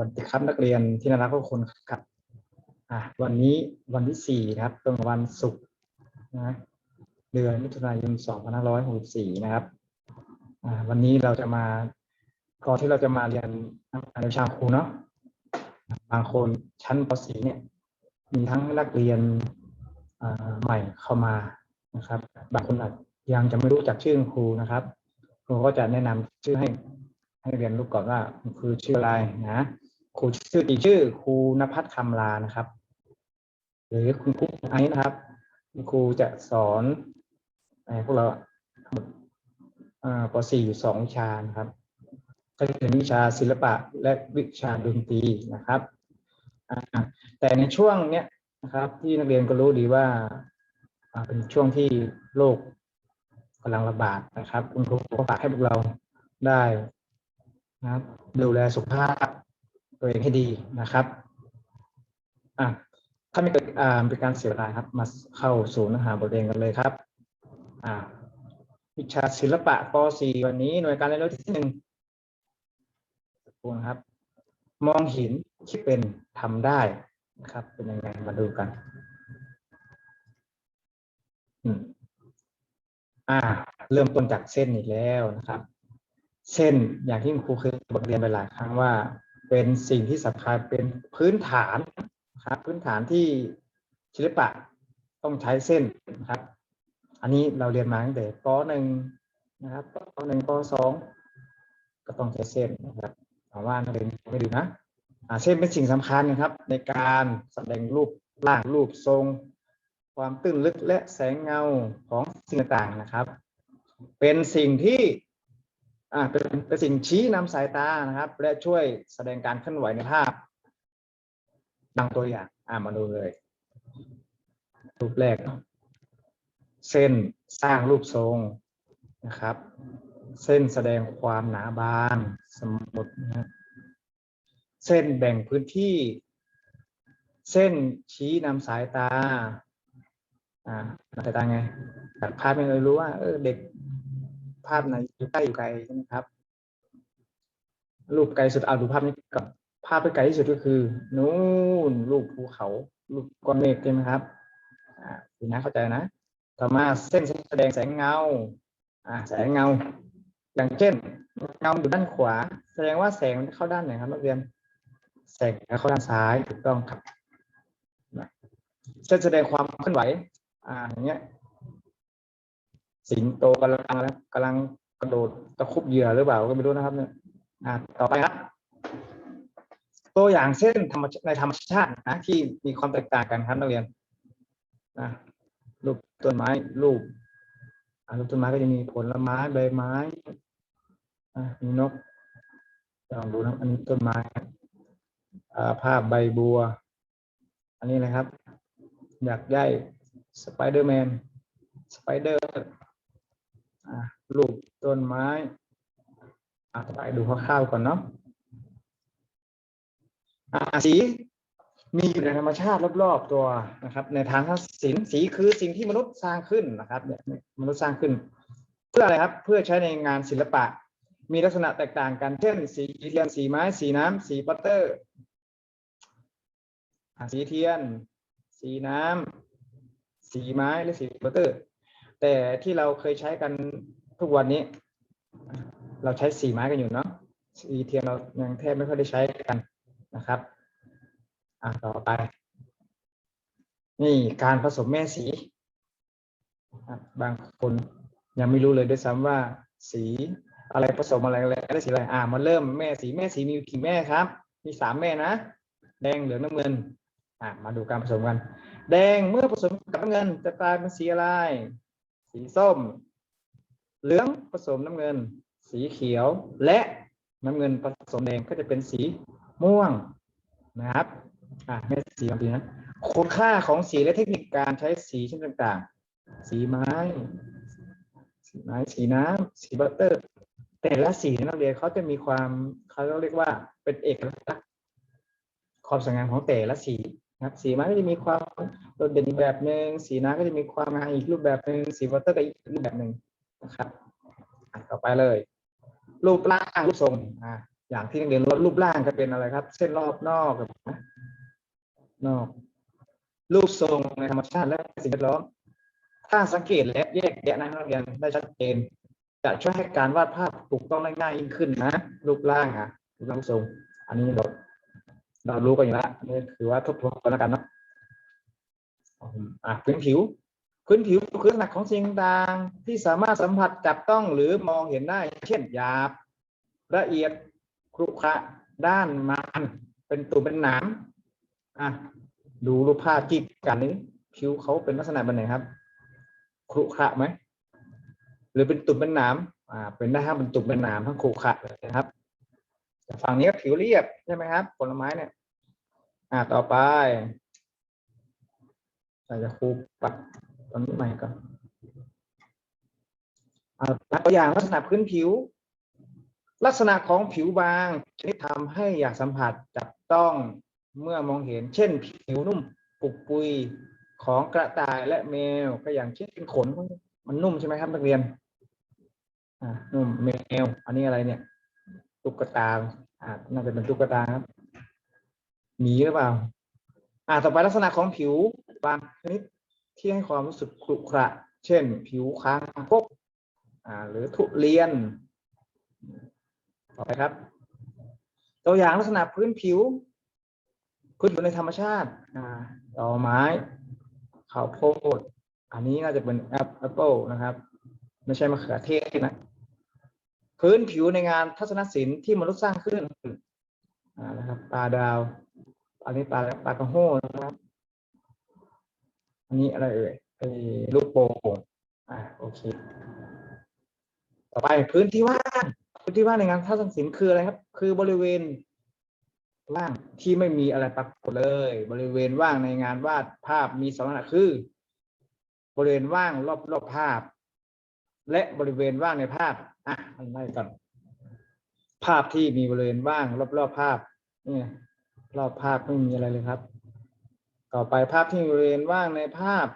วัสดีครับนักเรียนที่น่ารักทุกคนครับวันนี้วันที่สี่นะครับตรงกับวันศุกร์นะเดือนมิถุนายนสองพันห้าร้อยหกสิบสี่นะครับวันนี้เราจะมาก่อนที่เราจะมาเรียนในวิชาครูเนาะบางคนชั้นป .4 เนี่ยมีทั้งนักเรียนใหม่เข้ามานะครับ บางคนอาจยังจะไม่รู้จักชื่อครูนะครับครูก็จะแนะนำชื่อให้ให้เรียนรู้ก่อนว่าคุณครูชื่ออะไรนะ ครูชื่อจริงชื่อครูนภัทรคำลานะครับ หรือคุณครูไอซ์นะครับคุณครูจะสอนพวกเราป .4 อยู่สองวิชานะครับ ก็จะเป็นวิชาศิลปะและวิชาดนตรีนะครับ แต่ในช่วงเนี้ยนะครับ ที่นักเรียนก็รู้ดีว่าอ่าเป็นช่วงที่โรคกำลังระบาดนะครับ คุณครูก็ฝากให้พวกเราได้นะครับดูแลสุขภาพ ตัวเองให้ดีนะครับอะถ้าไม่เกิดอ่าเป็นการเสียเวลาครับ มาเข้าสู่เนื้อหาบทเรียนกันเลยครับอ่าวิชาศิลปะป .4 วันนี้หน่วยการเรียนรู้ที่หนึ่งครู่นะครับ มองห็นคิดเป็นทำได้นะครับ เป็นยังไงมาดูกันอ่า เริ่มต้นจากเส้นอีกแล้วนะครับ เส้นอย่างที่คุณครูเคยบทเรียนไปหลายครั้งว่า เป็นสิ่งที่สำคัญเป็นพื้นฐานนะครับพื้นฐานที่ศิลปะต้องใช้เส้นนะครับ อันนี้เราเรียนมาตั้งแต่ปหนึ่งนะครับปหนึ่งปสองก็ต้องใช้เส้นนะครับถามว่านักเรียนไม่ดูนะอ่าเส้นเป็นสิ่งสำคัญนะครับ ในการแสดงรูปร่างรูปทรง ความตื้นลึกและแสงเงาของสิ่งต่างๆนะครับ เป็นสิ่งที่ อ่าเป็นเป็นสิ่งชี้นำสายตานะครับ และช่วยแสดงการเคลื่อนไหวในภาพดังตัวอย่าง อ่ามาดูเลยรูปแรก เส้นสร้างรูปทรงนะครับ เส้นแสดงความหนาบางสมมตินะครับเส้นแบ่งพื้นที่ เส้นชี้นำสายตาอ่าสายตาไงจากภาพไม่เลยรู้ว่าเออเด็ก ภาพไหนอยู่ใกล้อยู่ไกลใช่ไหมครับ รูปไกลสุดเอาดูภาพนี้กับภาพที่ไกลที่สุดก็คือนู่นรูปภูเขารูปก้อนเมฆใช่ไหมครับอ่าคุณนะเข้าใจนะ ต่อมาเส้นแสดงแสงเงาอ่าแสงเงา อย่างเช่นเงาอยู่ด้านขวา แสดงว่าแสงมันเข้าด้านไหนครับนักเรียนแสงเข้าด้านซ้ายถูกต้องครับเส้นแสดงความเคลื่อนไหวอ่าอย่างเงี้ย สิงโตกำลังกำลังกระโดดตะคุบเหยื่อหรือเปล่าก็ไม่รู้นะครับเนี่ยอ่าต่อไปครับตัวอย่างเส้นธรรมชในธรรมชาตินะที่มีความแตกต่างกันครับนักเรียนนะรูปต้นไม้รูปอ่ารูปต้นไม้ก็จะมีผลไม้ใบไม้มีนกลองดูนะอันนี้ต้นไม้อ่าภาพใบบัว อันนี้นะครับ อยากได้สไปเดอร์แมนสไปเดอร์ อ่ารูปต้นไม้อ่าไปดูคร่าวๆก่อนเนาะอ่าสีมีอยู่ในธรรมชาติรอบๆตัวนะครับ ในทางทัศิลป์สีคือสิ่งที่มนุษย์สร้างขึ้นนะครับเนี่ยมนุษย์สร้างขึ้น เพื่ออะไรครับ เพื่อใช้ในงานศิลปะ มีลักษณะแตกต่างกัน เช่น สีเทียนสีไม้ สีน้ำสีปัตเตอร์อะสีเทียน สีน้ำสีไม้และสีปัตเตอร์ แต่ที่เราเคยใช้กัน ทุกวันนี้ เราใช้สีไม้กันอยู่เนาะสีเทียนเรายังแทบไม่ค่อยได้ใช้กันนะครับ อะต่อไป นี่การผสมแม่สีบางคนยังไม่รู้เลยด้วยซ้ำว่า สีอะไรผสมอะไรอะไรได้สีอะไรอ่ามาเริ่มแม่สีแม่สีมีกี่แม่ครับ มีสามแม่นะ แดงเหลืองน้ำเงิน อะมาดูการผสมกัน แดงเมื่อผสมกับน้ำเงินจะกลายเป็นสีอะไร สีส้ม เหลืองผสมน้ำเงิน สีเขียว และน้ำเงินผสมแดงก็จะเป็นสีม่วงนะครับอ่าไม่สีบางทีนะคุณค่าของสีและเทคนิคการใช้สีเช่นต่างๆ สีไม้ สีไม้สีน้ำสีบัตเตอร์ แต่ละสีนักเรียนเขาจะมีความเขาเรียกว่าเป็นเอกลักษณ์ความสวยงามของแต่ละสีนะครับสีไม้ก็จะมีความโดดเด่นอีกแบบหนึ่งสีน้ำก็จะมีความงามอีกรูปแบบหนึ่งสีบัตเตอร์ก็อีกรูปแบบหนึ่ง นะครับต่อไปเลย รูปร่างรูปทรงอ่าอย่างที่นักเรียนรูปร่างจะเป็นอะไรครับ เส้นรอบนอกกับนะนอก รูปทรงในธรรมชาติและสิ่งแวดล้อม ถ้าสังเกตและแยกแยะนะครับนักเรียนได้ชัดเจน จะช่วยให้การวาดภาพถูกต้องได้ง่ายยิ่งขึ้นนะ รูปร่างอะรูปร่างทรง อันนี้เราเรารู้กันอยู่แล้วนี่คือว่าทบทวนกันแล้วกันเนาะอะพื้นผิว พื้นผิวคือลักษณะของสิ่งต่างที่สามารถสัมผัสจับต้องหรือมองเห็นได้ เช่นหยาบ ละเอียดครุขระด้านมันเป็นตุ่มเป็นหนามอะดูรูปภาพที่กันนี้ ผิวเขาเป็นลักษณะแบบไหนครับ ครุขระไหมหรือเป็นตุ่มเป็นหนามอ่าเป็นได้ครับเป็นตุ่มเป็นหนามทั้งครุขระนะครับฝั่งนี้ผิวเรียบใช่ไหมครับ ผลไม้เนี่ย อ่าต่อไปเราจะครูปรับ ตอนนี้ใหม่ก่อนอ่าตัวอย่างลักษณะพื้นผิว ลักษณะของผิวบางชนิดทำให้อยากสัมผัสจับต้องเมื่อมองเห็น เช่น ผิวนุ่มปุกปุยของกระต่ายและแมวก็อย่างเช่นขนมันนุ่มใช่ไหมครับนักเรียนอ่านุ่มแมว อันนี้อะไรเนี่ย ตุ๊กตาอ่าน่าจะเป็นตุ๊กตาครับหมีหรือเปล่า อ่าต่อไปลักษณะของผิวบางชนิด ที่ให้ความรู้สึกขรุขระ เช่น ผิวคางคกหรือทุเรียน ต่อไปครับ ตัวอย่างลักษณะพื้นผิว พื้นผิวในธรรมชาติอ่าดอกไม้ข้าวโพด อันนี้น่าจะเป็นแอปเปิลนะครับ ไม่ใช่มะเขือเทศนะ พื้นผิวในงานทัศนศิลป์ที่มนุษย์สร้างขึ้นนะครับปลาดาว อันนี้ปลาปลากระโห้นะครับ นนี้อะไรเอ่ยไอ้ลูกโป่งอ่าโอเค ต่อไปพื้นที่ว่างพื้นที่ว่างในงานทัศนศิลป์คืออะไรครับ คือบริเวณว่างที่ไม่มีอะไรปรากฏเลย บริเวณว่างในงานวาดภาพมีสองลักษณะคือ บริเวณว่างรอบรอบภาพ และบริเวณว่างในภาพอะมันไล่ก่อนภาพที่มีบริเวณว่างรอบรอบภาพ เนี่ย รอบภาพไม่มีอะไรเลยครับ ต่อไปภาพที่บริเวณว่างในภาพ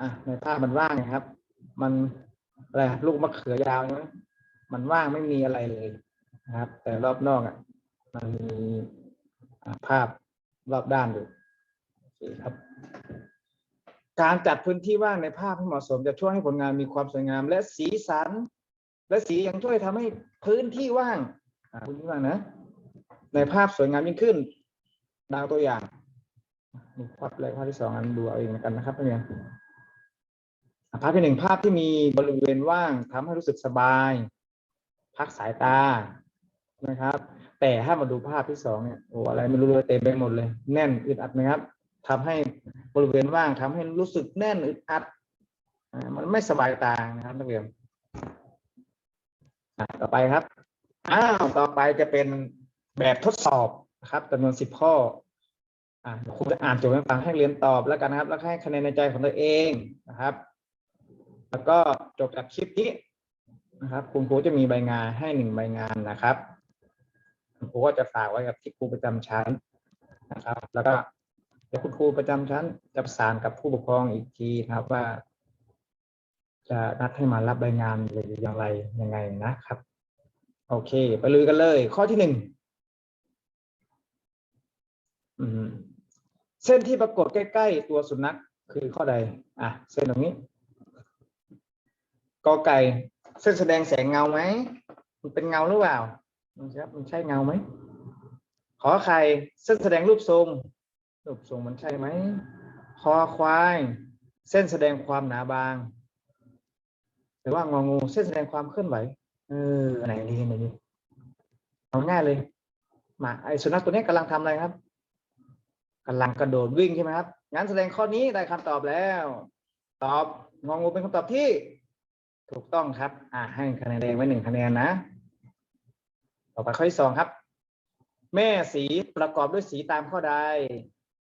อะในภาพมันว่างนะครับ มันอะไรลูกมะเขือยาวใช่ไหมมันว่างไม่มีอะไรเลยนะครับ แต่รอบนอกอะ มันมีภาพรอบด้านอยู่โอเคครับ การจัดพื้นที่ว่างในภาพให้เหมาะสมจะช่วยให้ผลงานมีความสวยงาม และสีสัน และสียังช่วยทำให้พื้นที่ว่างพื้นที่ว่างนะ ในภาพสวยงามยิ่งขึ้นดังตัวอย่าง มีภาพอะไรภาพที่สองอันดูเอาเองกันนะครับเรียนอะภาพที่หนึ่งภาพที่มีบริเวณว่างทำให้รู้สึกสบาย พักสายตานะครับ แต่ถ้ามาดูภาพที่สองเนี่ยโอ้อะไรไม่รู้เลยเต็มไปหมดเลย แน่นอึดอัดนะครับทำให้บริเวณว่างทำให้รู้สึกแน่นอึดอัดมันไม่สบายตานะครับนักเรียนอะต่อไปครับอ้าวต่อไปจะเป็นแบบทดสอบนะครับจำนวนสิบข้อ อ่าเดี๋ยวครูจะอ่านโจทย์ให้ฟังให้เรียนตอบแล้วกันนะครับ แล้วให้คะแนนในใจของตัวเองนะครับ แล้วก็จบจากคลิปนี้นะครับ คุณครูจะมีใบงานให้หนึ่งใบงานนะครับคุณครูก็จะฝากไว้กับที่ครูประจำชั้นนะครับ แล้วก็เดี๋ยวคุณครูประจำชั้นจะประสานกับผู้ปกครองอีกทีนะครับว่า จะนัดให้มารับใบงานหรืออย่างไรยังไงนะครับ โอเค ไปลุยกันเลย ข้อที่หนึ่งอืม เส้นที่ปรากฏใกล้ ๆ ตัวสุนัขคือข้อใด อะ เส้นตรงนี้กอไก่ เส้นแสดงแสงเงาไหม มันเป็นเงาหรือเปล่ามันครับมันใช่เงาไหม ขอไข่ เส้นแสดงรูปทรง รูปทรงมันใช่ไหม คอควาย เส้นแสดงความหนาบาง หรือว่างองู เส้นแสดงความเคลื่อนไหว เออ ไหนดีไหนดีเอาง่ายเลย หมาไอสุนัขตัวนี้กำลังทำอะไรครับ กำลังกระโดดวิ่งใช่ไหมครับ งั้นแสดงข้อนี้ได้คำตอบแล้ว ตอบงองูเป็นคำตอบที่ ถูกต้องครับ อ่าให้คะแนนแดงไว้หนึ่งคะแนนนะ ต่อไปข้อที่สองครับ แม่สีประกอบด้วยสีตามข้อใด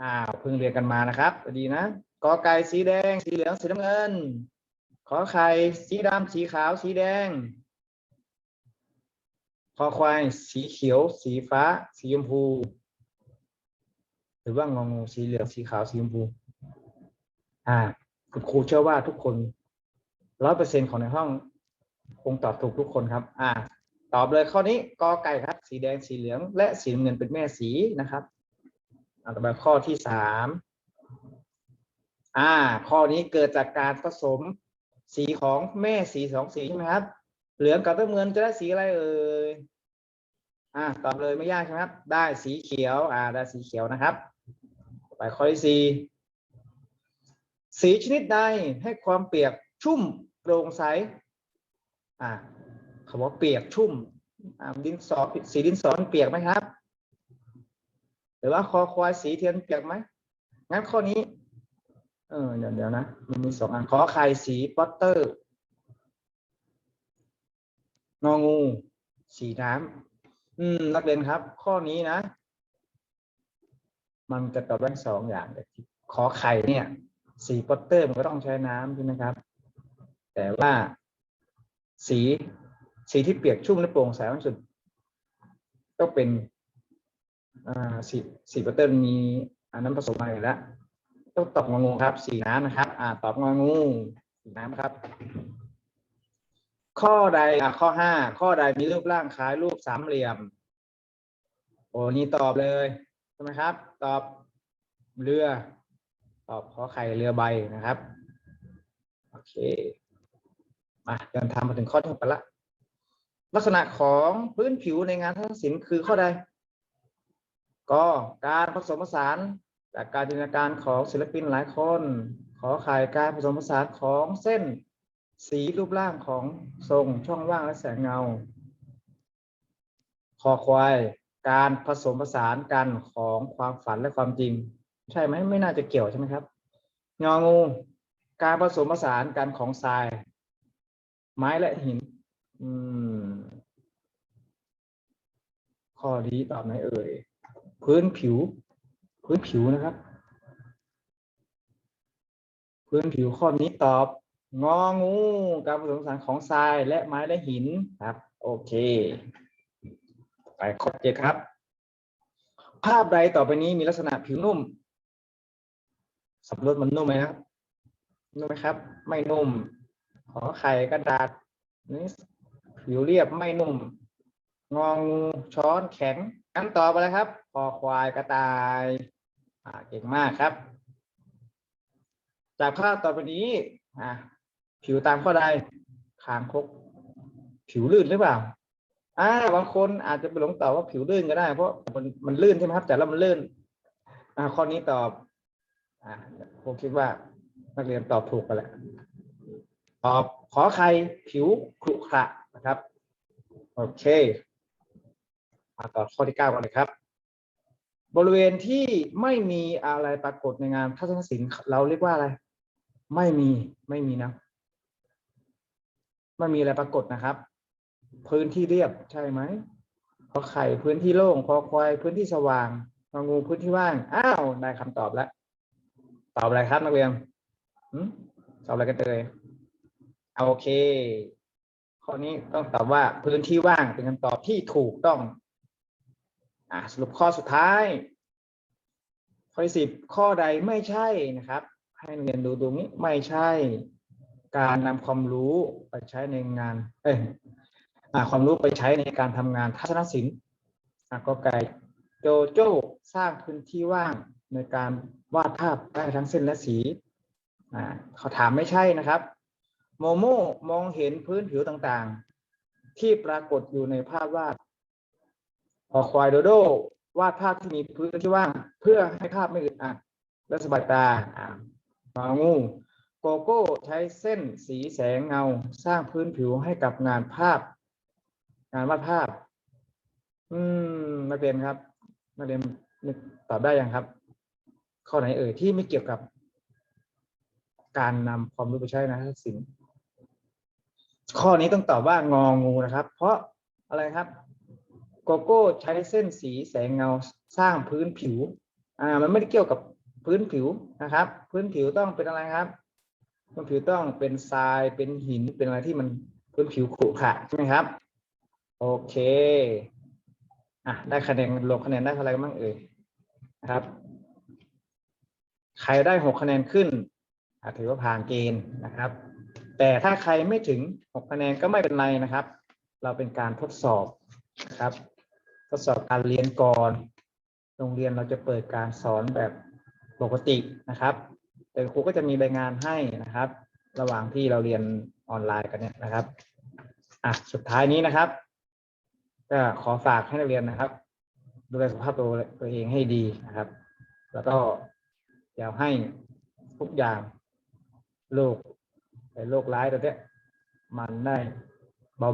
อ่าเพิ่งเรียนกันมานะครับ ดีนะ กอไก่สีแดง สีเหลือง สีน้ำเงิน ขอไข่สีดำสีขาว สีแดงคอควาย สีเขียว สีฟ้า สีชมพู หรือว่างองูสีเหลืองสีขาวสีชมพูอ่าคุณครูเชื่อว่าทุกคนร้อยเปอร์เซ็นของในห้องคงตอบถูกทุกคนครับ อ่า ตอบเลยข้อนี้กอไก่ครับ สีแดงสีเหลือง และสีเงินเป็นแม่สีนะครับอ่าต่อไปข้อที่สามอ่า ข้อนี้เกิดจากการผสมสีของแม่สีสองสีใช่ไหมครับ เหลืองกับน้ำเงินจะได้สีอะไรเอ่ยอ่าตอบเลยไม่ยากใช่ไหมครับ ได้สีเขียว อ่า ได้สีเขียวนะครับ ไปข้อที่สี่สีชนิดใดให้ความเปียกชุ่มโปร่งใสอ่าเขาบอกเปียกชุ่มอ่าดินสอสีดินสอเปียกไหมครับ หรือว่าคอควายสีเทียนเปียกไหมงั้นข้อนี้ เออเดี๋ยวเดี๋ยวนะมันมีสองอันขอไข่สีปอตเตอร์งองู สีน้ำอืมนักเรียนครับ ข้อนี้นะ มันจะตอบได้สองอย่างแต่ขอไข่เนี่ยสีปอตเตอร์มันก็ต้องใช้น้ำใช่ไหมครับ แต่ว่าสีสีที่เปียกชุ่มและโปร่งใสที่สุดก็เป็นอ่าสีสีปอตเตอร์มีอันนั้นผสมมาอยู่แล้วต้องตอบงองูครับ สีน้ำนะครับ อ่า ตอบงองูสีน้ำครับ ข้อใดอะข้อห้าข้อใดมีรูปร่างคล้ายรูปสามเหลี่ยม โอ้นี่ตอบเลย ช่ไหมครับ ตอบเรือ ตอบขอไข่เรือใบนะครับ โอเค มาเดินทางมาถึงข้อที่หกกันละ ลักษณะของพื้นผิวในงานทัศนศิลป์คือข้อใด ก็การผสมผสานจากการจินตนาการของศิลปินหลายคน ขอไข่การผสมผสานของเส้น สีรูปร่างของทรงช่องว่างและแสงเงา คอควาย การผสมผสานกันของความฝันและความจริง ใช่ไหมไม่น่าจะเกี่ยวใช่ไหมครับงองู การผสมผสานกันของทราย ไม้และหิน อืม ข้อนี้ตอบไหนเอ่ยพื้นผิว พื้นผิวนะครับ พื้นผิวข้อนี้ตอบงองู การผสมผสานของทรายและไม้และหินครับ โอเค ไปข้อเจ็ดครับ ภาพใดต่อไปนี้มีลักษณะผิวนุ่มสับปะรดมันนุ่มไหมครับ นุ่มไหมครับ ไม่นุ่ม ขอไข่กระดาษนี่ผิวเรียบไม่นุ่ม งองูช้อนแข็งอันต่อไปเลยครับคอควายกระต่ายอ่าเก่งมากครับ จากภาพต่อไปนี้อ่าผิวตามข้อใดคางคก ผิวลื่นหรือเปล่า อ่าบางคนอาจจะไปหลงตอบว่าผิวลื่นก็ได้ เพราะมันมันลื่นใช่ไหมครับ แต่แล้วมันลื่น อ่าข้อนี้ตอบ อ่าผมคิดว่านักเรียนตอบถูกกันแหละตอบขอใครผิวขรุขระนะครับ โอเคมาต่อข้อที่เก้ากันเลยครับ บริเวณที่ไม่มีอะไรปรากฏในงานทัศนศิลป์เราเรียกว่าอะไร ไม่มีไม่มีนะไม่มีอะไรปรากฏนะครับ พื้นที่เรียบใช่ไหมขอไข่พื้นที่โล่งคอควายพื้นที่สว่างงองูพื้นที่ว่าง อ้าวได้คำตอบแล้ว ตอบอะไรครับนักเรียนตอบอะไรกันเลยเอาโอเค ข้อนี้ต้องตอบว่าพื้นที่ว่างเป็นคำตอบที่ถูกต้อง อ่าสรุปข้อสุดท้าย ข้อสิบข้อใดไม่ใช่นะครับ ให้นักเรียนดูตรงนี้ไม่ใช่ การนำความรู้ไปใช้ในงาน เอ้ย ความรู้ไปใช้ในการทำงานทัศนศิลป์ก็ไก่โจโจ้สร้างพื้นที่ว่างในการวาดภาพได้ทั้งเส้นและสีเขาถามไม่ใช่นะครับ โมโมมองเห็นพื้นผิวต่างๆ ที่ปรากฏอยู่ในภาพวาดพอควายโดโดวาดภาพที่มีพื้นที่ว่าง เพื่อให้ภาพไม่อึดอัดและสบายตาอ่างูโกโก้ใช้เส้นสีแสงเงา สร้างพื้นผิวให้กับงานภาพ งานวาดภาพ อืมนักเรียนครับนักเรียนตอบได้ยังครับ ข้อไหนเอ่ยที่ไม่เกี่ยวกับ การนำความรู้ไปใช้นทัศนศิลป์ข้อนี้ต้องตอบว่างองูนะครับ เพราะอะไรครับ โกโก้ใช้เส้นสีแสงเงาสร้างพื้นผิว อ่า มันไม่ได้เกี่ยวกับพื้นผิวนะครับ พื้นผิวต้องเป็นอะไรครับ พื้นผิวต้องเป็นทรายเป็นหินเป็นอะไรที่มันพื้นผิวขรุขระใช่ไหมครับ โอเคอะได้คะแนนรวมคะแนนได้เท่าไหร่บ้างเอ่ยนะครับ ใครได้หกคะแนนขึ้นถือว่าผ่านเกณฑ์นะครับ แต่ถ้าใครไม่ถึงหกคะแนนก็ไม่เป็นไรนะครับ เราเป็นการทดสอบนะครับ ทดสอบการเรียนก่อนโรงเรียนเราจะเปิดการสอนแบบปกตินะครับ แต่ครูก็จะมีใบงานให้นะครับ ระหว่างที่เราเรียนออนไลน์กันเนี่ยนะครับอะสุดท้ายนี้นะครับ ก็ขอฝากให้นักเรียนนะครับ ดูแลสุขภาพตัวตัวเองให้ดีนะครับ แล้วก็อย่าให้ทุกอย่างโรคโรคร้ายตัวเนี้ยมันได้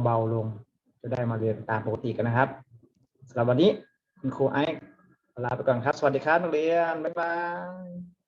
เบาๆลง จะได้มาเรียนตามปกติกันนะครับสำหรับวันนี้คุณครูไอซ์ลาไปก่อนครับ สวัสดีครับนักเรียน บ๊ายบาย